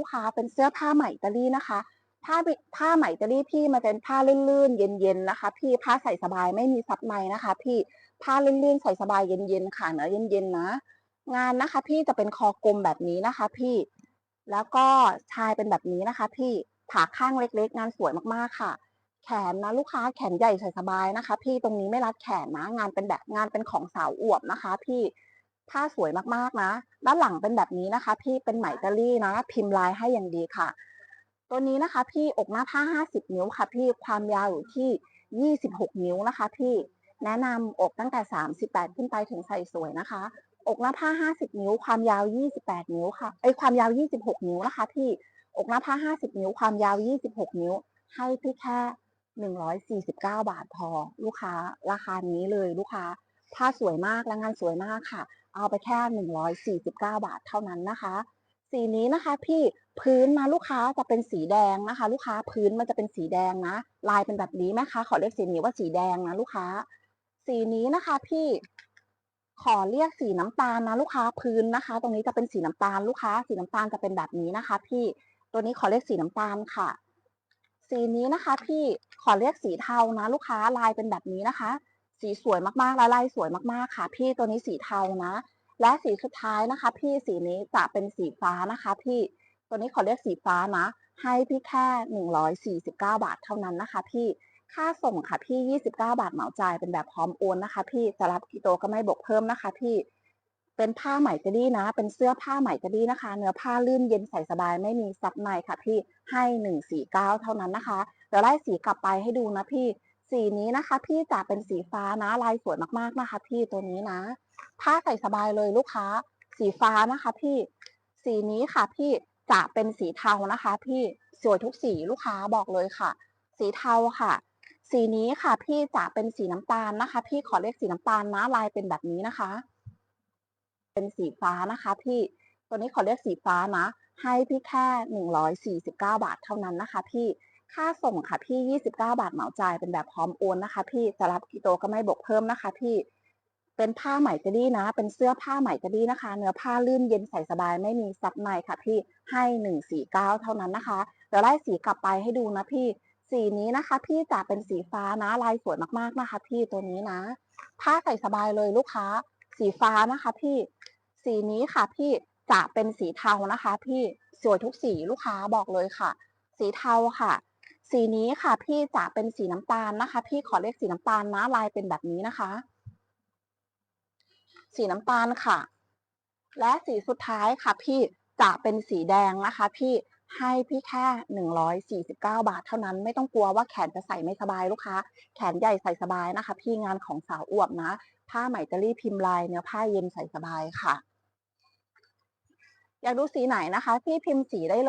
ลูกค้าเป็นเสื้อผ้าไหมอิตาลีนะคะ ผ้าผ้าไหมอิตาลีพี่มันเป็นผ้าลื่นๆเย็นๆนะคะ พี่ผ้าใส่สบายไม่มีซับในนะคะ พี่ผ้าลื่นๆใส่สบายเย็นๆค่ะเนื้อเย็นๆนะ งานนะคะ พี่จะเป็นคอกลมแบบนี้นะคะ พี่ แล้วก็ชายเป็นแบบนี้นะคะ พี่ขาข้างเล็กๆ งานสวยมากๆค่ะ แขนนะลูกค้าแขนใหญ่ใส่สบายนะคะ พี่ตรงนี้ไม่รัดแขนนะ งานเป็นแบบงานเป็นของสาวอวบนะคะ พี่ ผ้าสวยมากๆนะ ด้านหลังเป็นแบบนี้นะคะ พี่เป็นไหมตาลีนะ พิมพ์ลายให้อย่างดีค่ะ ตัวนี้นะคะ พี่อกหน้าผ้า 50 นิ้วค่ะ พี่ความยาวอยู่ที่ 26 นิ้วนะคะ พี่แนะนำอกตั้งแต่ 38 ขึ้นไปถึงใส่สวยนะคะ อกหน้าผ้า 50 นิ้ว ความยาว 28 นิ้วค่ะเอ้ยความยาว 26 นิ้วนะคะ พี่อกหน้าผ้า 50 นิ้ว ความยาว 26 นิ้ว ให้พี่แค่ 149 บาทพอ ลูกค้า ราคานี้เลยลูกค้า ผ้าสวยมากและงานสวยมากค่ะ เอาไปแค่ 149 บาทเท่านั้นนะคะ สีนี้นะคะพี่พื้นนะลูกค้าจะเป็นสีแดงนะคะ ลูกค้าพื้นมันจะเป็นสีแดงนะ ลายเป็นแบบนี้แม่ค้าขอเรียกสีนี้ว่าสีแดงนะลูกค้า สีนี้นะคะพี่ขอเรียกสีน้ำตาลนะลูกค้าพื้นนะคะ ตรงนี้จะเป็นสีน้ำตาลลูกค้า สีน้ำตาลจะเป็นแบบนี้นะคะ พี่ตัวนี้ขอเรียกสีน้ำตาลค่ะ สีนี้นะคะ พี่ขอเรียกสีเทานะ ลูกค้าลายเป็นแบบนี้นะคะ สีสวยมากๆและลายสวยมากๆค่ะ พี่ตัวนี้สีเทานะ และสีสุดท้ายนะคะ พี่สีนี้จะเป็นสีฟ้านะคะพี่ตัวนี้ขอเรียกสีฟ้านะ ให้พี่แค่ 149 บาทเท่านั้นนะคะ พี่ค่าส่งค่ะพี่ 29 บาทเหมาจ่ายเป็นแบบพร้อมโอนนะคะ พี่จะรับกีโตก็ไม่บวกเพิ่มนะคะ พี่เป็นผ้าไหมจะดีนะ เป็นเสื้อผ้าไหมจะดีนะคะ เนื้อผ้าลื่นเย็นใส่สบายไม่มีซับในค่ะ พี่ให้ 149 เท่านั้นนะคะเดี๋ยวไล่สีกลับไปให้ดูนะพี่ สีนี้นะคะ พี่จะเป็นสีฟ้านะลายสวยมากๆนะคะ พี่ตัวนี้นะผ้าใส่สบายเลยลูกค้า สีฟ้านะคะ พี่สีนี้ค่ะ พี่จะเป็นสีเทานะคะ พี่สวยทุกสีลูกค้าบอกเลยค่ะ สีเทาค่ะ สีนี้ค่ะ พี่จะเป็นสีน้ำตาลนะคะ พี่ขอเรียกสีน้ำตาลนะลายเป็นแบบนี้นะคะ เป็นสีฟ้านะคะ พี่ตัวนี้ขอเรียกสีฟ้านะให้พี่แค่149บาทเท่านั้นนะคะ พี่ ค่าส่งค่ะพี่ 29 บาทเหมาจ่ายเป็นแบบพร้อมโอนนะคะ พี่จะรับกี่โตก็ไม่บวกเพิ่มนะคะ พี่ เป็นผ้าไหมจะดีนะ เป็นเสื้อผ้าไหมจะดีนะคะ เนื้อผ้าลื่นเย็นใส่สบายไม่มีซับในค่ะ พี่ให้ 149 เท่านั้นนะคะ เดี๋ยวไล่สีกลับไปให้ดูนะพี่ สีนี้นะคะ พี่จะเป็นสีฟ้านะลายสวยมากๆนะคะ พี่ตัวนี้นะ ผ้าใส่สบายเลยลูกค้า สีฟ้านะคะ พี่ สีนี้ค่ะ พี่จะเป็นสีเทานะคะ พี่สวยทุกสีลูกค้าบอกเลยค่ะ สีเทาค่ะ สีนี้ค่ะ พี่จะเป็นสีน้ำตาลนะคะ พี่ขอเรียกสีน้ำตาลนะลายเป็นแบบนี้นะคะ สีน้ำตาลค่ะ และสีสุดท้ายค่ะ พี่จะเป็นสีแดงนะคะ พี่ให้พี่แค่ 149 บาทเท่านั้น ไม่ต้องกลัวว่าแขนจะใส่ไม่สบายลูกค้า แขนใหญ่ใส่สบายนะคะ พี่งานของสาวอวบนะ ผ้าไหมอิตาลีพิมพ์ลายเนื้อผ้าเย็นใส่สบายค่ะ อยากดูสีไหนนะคะ พี่พิมพ์สีได้เลย